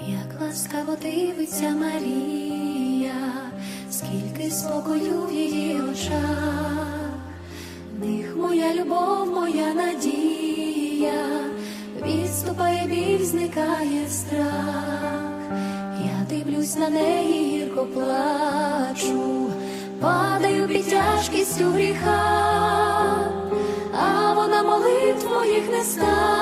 Як ласкаво дивиться Марія, скільки спокою в її очах, них моя любов, моя надія, відступає біль, зникає страх. Я дивлюсь на неї, гірко плачу, падаю під тяжкістю гріха, а вона молитв моїх не стачу,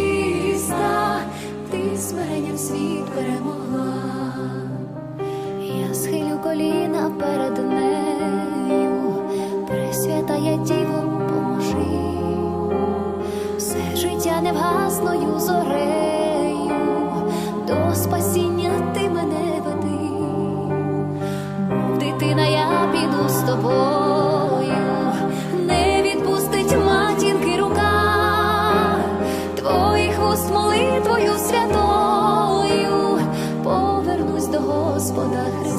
смиренням світ перемогла. Я схилю коліна перед нею, Пресвятая Діво, поможи, все життя невгасною зорею, до спасіння ти мене веди, дитина, я піду з тобою,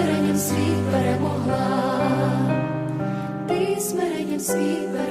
смиренням світ перемогла, ти смиренням світ перемогла.